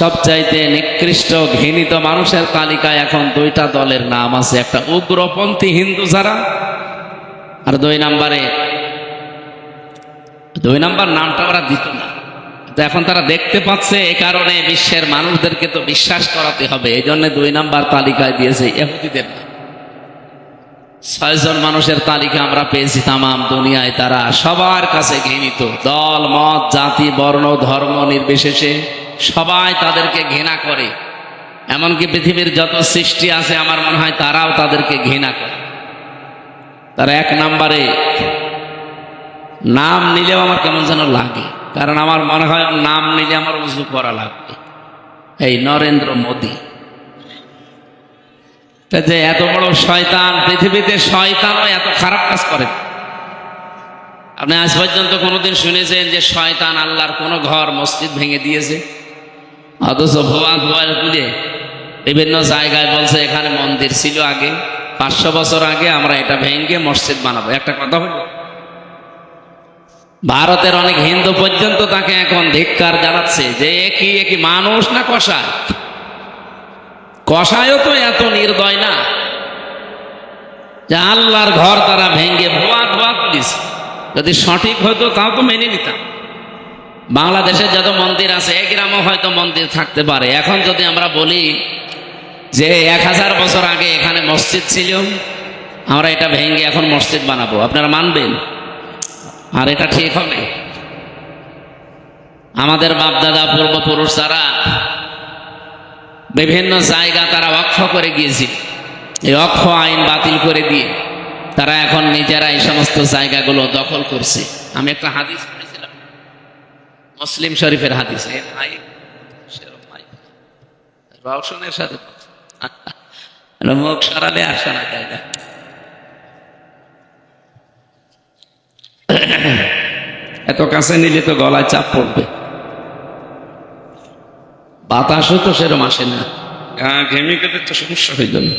সবচাইতে নিকৃষ্ট ঘৃণিত মানুষের তালিকায় এখন দুইটা দলের নাম আছে। একটা উগ্রপন্থী হিন্দু যারা, আর দুই নাম্বারে, দুই নাম্বার নামটা ওরা দিত না। এখন তারা দেখতে পাচ্ছে এ কারণে বিশ্বের মানুষদেরকে তো বিশ্বাস করাতে হবে, এই জন্য দুই নাম্বার তালিকায় দিয়েছে ইহুদিদের নাম। ছয়জন মানুষের তালিকা আমরা পেয়েছি তামাম দুনিয়ায়, তারা সবার কাছে ঘৃণিত। দল, মত, জাতি, বর্ণ, ধর্ম নির্বিশেষে সবাই তাদেরকে ঘৃণা করে। এমনকি পৃথিবীর যত সৃষ্টি আছে, আমার মনে হয় তারাও তাদেরকে ঘৃণা করে। তারা এক নাম্বারে, নাম নিলেও আমার কেমন যেন লাগে। কারণ আমার মনে হয় নাম নিলে আমার উজু করা লাগবে। এই নরেন্দ্র মোদী। যে এত বড় শয়তান, পৃথিবীতে শয়তানও এত খারাপ কাজ করে আপনি আজ পর্যন্ত কোনোদিন শুনেছেন যে শয়তান আল্লাহর কোনো ঘর মসজিদ ভেঙে দিয়েছে? অথচ ভুয়া তুলে বিভিন্ন জায়গায় বলছে, এখানে মন্দির ছিল আগে, পাঁচশো বছর আগে আমরা এটা ভেঙে মসজিদ বানাবো। একটা কথা হলো, ভারতের অনেক হিন্দু পর্যন্ত তাকে এখন ধিক্কার জানাচ্ছে যে এ কি, এ মানুষ না কষায় কষায়ও তো এত নির্দয় না যে আল্লাহর ঘর তারা ভেঙে ভুয়া ভুয়া পুলিশ যদি সঠিক হতো তাও তো মেনে নিতাম। বাংলাদেশে যত মন্দির আছে এক গ্রামও হয়তো মন্দির থাকতে পারে। এখন যদি আমরা বলি যে এক হাজার বছর আগে এখানে মসজিদ ছিল, আমরা এটা ভেঙে এখন মসজিদ বানাবো। আপনারা মানবেন? আর এটা ঠিক হবে? আমাদের বাপদাদা, পূর্বপুরুষ যারা বিভিন্ন জায়গা তারা অক্ষ করে গিয়েছে। এই অক্ষ আইন বাতিল করে দিয়ে তারা এখন নিজেরা এই সমস্ত জায়গাগুলো দখল করছে। আমি একটা হাদিস মুসলিম শরীফের হাদিস। ভাই রওশনের সাথে মুখ সরালে আর শোনা যায় না এত কাছে নিলে তো গলায় চাপ পড়বে। বাতাসও তো সেরকম আসে না। ঘেমিকেদের তো সমস্যা হয়ে যাবে